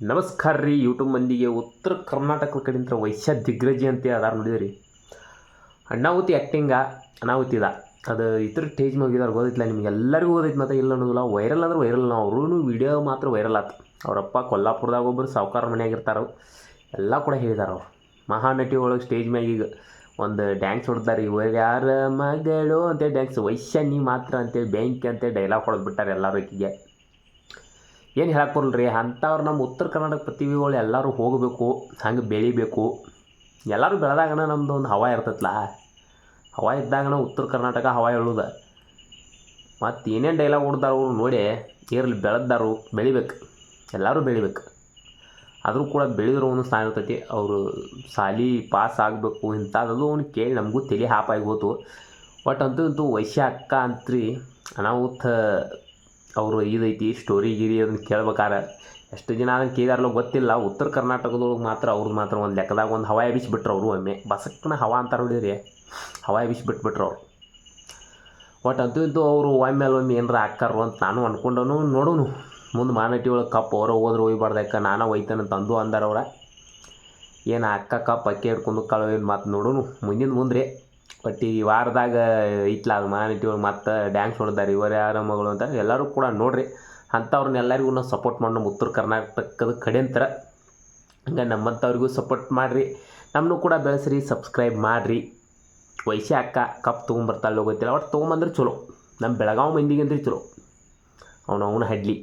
ನಮಸ್ಕಾರ ರೀ ಯೂಟ್ಯೂಬ್ ಮಂದಿಗೆ. ಉತ್ತರ ಕರ್ನಾಟಕದ ಕಡೆಯಿಂದ ವೈಶ್ಯ ದಿಗ್ರಜಿ ಅಂತ ಅದಾರ ನೋಡಿದ್ರಿ? ಅಣ್ಣಾವತಿ ಆ್ಯಕ್ಟಿಂಗ ಅನಾಹುತಿ ಇದ? ಅದು ಇತರ ಸ್ಟೇಜ್ ಹೋಗಿದಾರೆ, ಗೊತ್ತಿಲ್ಲ ನಿಮ್ಗೆ. ಎಲ್ಲರಿಗೂ ಓದೈತಿ ಮತ್ತು ಇಲ್ಲ ಅನ್ನೋದಿಲ್ಲ ವೈರಲ್ ಅಂದ್ರೆ ವೈರಲ್ ನಾವು ಅವ್ರೂ ವಿಡಿಯೋ ಮಾತ್ರ ವೈರಲ್ ಆತು. ಅವರಪ್ಪ ಕೊಲ್ಲಾಪುರದಾಗ ಒಬ್ಬರು ಸಾವುಕಾರ ಮನ್ಯಾಗ ಇರ್ತಾರೆ ಎಲ್ಲ ಕೂಡ ಹೇಳಿದಾರೆ ಅವ್ರು. ಮಹಾನಟಿ ಒಳಗೆ ಸ್ಟೇಜ್ ಮ್ಯಾಗ ಈಗ ಒಂದು ಡ್ಯಾನ್ಸ್ ಹೊಡ್ತಾರೆ ಇವಾಗ ಯಾರ ಮಗಳು ಅಂತೇಳಿ ಡ್ಯಾನ್ಸ್ ವೈಶ್ಯ ನೀ ಮಾತ್ರ ಅಂತೇಳಿ ಬ್ಯಾಂಕ್ ಅಂತೇಳಿ ಡೈಲಾಗ್ ಹೊಡೆದು ಬಿಟ್ಟಾರೆ ಎಲ್ಲರೂ ಏನು ಹೇಳಕ್ಕೆ ಬರಲ್ಲ ರೀ ಅಂಥವ್ರು ನಮ್ಮ ಉತ್ತರ ಕರ್ನಾಟಕ ಪ್ರತಿಭೆಗಳು ಎಲ್ಲರೂ ಹೋಗಬೇಕು, ಹಂಗೆ ಬೆಳಿಬೇಕು. ಎಲ್ಲರೂ ಬೆಳೆದಾಗನ ನಮ್ಮದು ಒಂದು ಹವಾ ಇರ್ತೈತಲ್ಲ ಹವಾ ಇದ್ದಾಗನ ಉತ್ತರ ಕರ್ನಾಟಕ ಹವಾ ಹೇಳುದ ಮತ್ತು ಏನೇನು ಡೈಲಾಗ್ ಹೊಡ್ದಾರ ಅವ್ರು ನೋಡಿ, ಇರಲಿ ಬೆಳೆದಾರು, ಬೆಳಿಬೇಕು. ಎಲ್ಲರೂ ಬೆಳಿಬೇಕು. ಆದರೂ ಕೂಡ ಬೆಳೆದ್ರು ಒಂದು ಸ್ಥಾನ ಇರ್ತೈತಿ. ಅವರು ಸಾಲಿ ಪಾಸ್ ಆಗಬೇಕು ಇಂಥದ್ದು ಅವ್ನು ಕೇಳಿ ನಮಗೂ ತಲೆ ಹಾಪಾಗಿ ಹೋತು. ಬಟ್ ಅಂತೂ ಇಂತೂ ವೈಶ್ಯ ಅಕ್ಕ ಅಂತ್ರಿ ಅನಾಹುತ ಅವರು ಇದೈತಿ ಸ್ಟೋರಿ ಗಿರಿ ಅದನ್ನ ಕೇಳ್ಬೇಕಾರೆ. ಎಷ್ಟು ಜನ ಅದನ್ನು ಕೇಳಿದಾರಲ್ಲ ಗೊತ್ತಿಲ್ಲ. ಉತ್ತರ ಕರ್ನಾಟಕದೊಳಗೆ ಮಾತ್ರ ಅವ್ರದ್ದು ಮಾತ್ರ ಒಂದು ಲೆಕ್ಕದಾಗ ಒಂದು ಹವಾ ಎಬಿಸ್ಬಿಟ್ರು ಅವರು ಒಮ್ಮೆ. ಬಸಕ್ಕನ ಹವಾ ಅಂತಾರೆ ನೋಡಿರಿ. ಹವಾಯ ಎಬಿಸ್ಬಿಟ್ಬಿಟ್ರು ಅವರು. ಒಟ್ಟು ಅಂತೂ ಇದ್ದು ಅವರು ಒಮ್ಮೆ ಒಮ್ಮೆ ಏನಾರ ಹಾಕ್ಕಾರು ಅಂತ ನಾನು ಅಂದ್ಕೊಂಡನು ನೋಡೋನು. ಮುಂದೆ ಮಾನಟಿ ಒಳಗೆ ಕಪ್ ಅವರ ಹೋದ್ರೆ ಒಯ್ಬಾರ್ದಕ್ಕ ನಾನು ಒಯ್ತಾನಂತ ತಂದು ಅಂದಾರ ಅವ್ರ. ಏನು ಅಕ್ಕ ಕಪ್ ಅಕ್ಕಿ ಹಿಡ್ಕೊಂಡು ಕಳವೇನು ಮಾತು ನೋಡೋನು. ಮುಂದಿನ ಮುಂದೆ ಬಟ್ ಈ ವಾರದಾಗ ಮಾನಟಿ ಒಳಗೆ ಮತ್ತೆ ಡ್ಯಾನ್ಸ್ ಹೊಡೆದಾರೆ ಇವರು ಯಾರ ಮಗಳು ಅಂತ ಎಲ್ಲರೂ ಕೂಡ ನೋಡ್ರಿ. ಅಂಥವ್ರನ್ನ ಎಲ್ಲರಿಗೂ ನಾವು ಸಪೋರ್ಟ್ ಮಾಡಿ ನಮ್ಮ ಉತ್ತರ ಕರ್ನಾಟಕದ ಕಡೆ ಅಂತಾರೆ ಹಂಗೆ ನಮ್ಮಂಥವ್ರಿಗೂ ಸಪೋರ್ಟ್ ಮಾಡಿರಿ. ನಮ್ಮನ್ನು ಕೂಡ ಬೆಳೆಸ್ರಿ ಸಬ್ಸ್ಕ್ರೈಬ್ ಮಾಡಿರಿ. ವೈಶಾಕ್ಕ ಅಕ್ಕ ಕಪ್ ತೊಗೊಂಬರ್ತಾಳೆ ಗೊತ್ತಿಲ್ಲ ಒಟ್ಟು ತೊಗೊಂಬಂದ್ರೆ ಚಲೋ. ನಮ್ಮ ಬೆಳಗಾವಿ ಮಂದಿಗೆ ಅಂದ್ರೆ ಚಲೋ. ಅವನು ಅವನ ಹಡ್ಲಿ.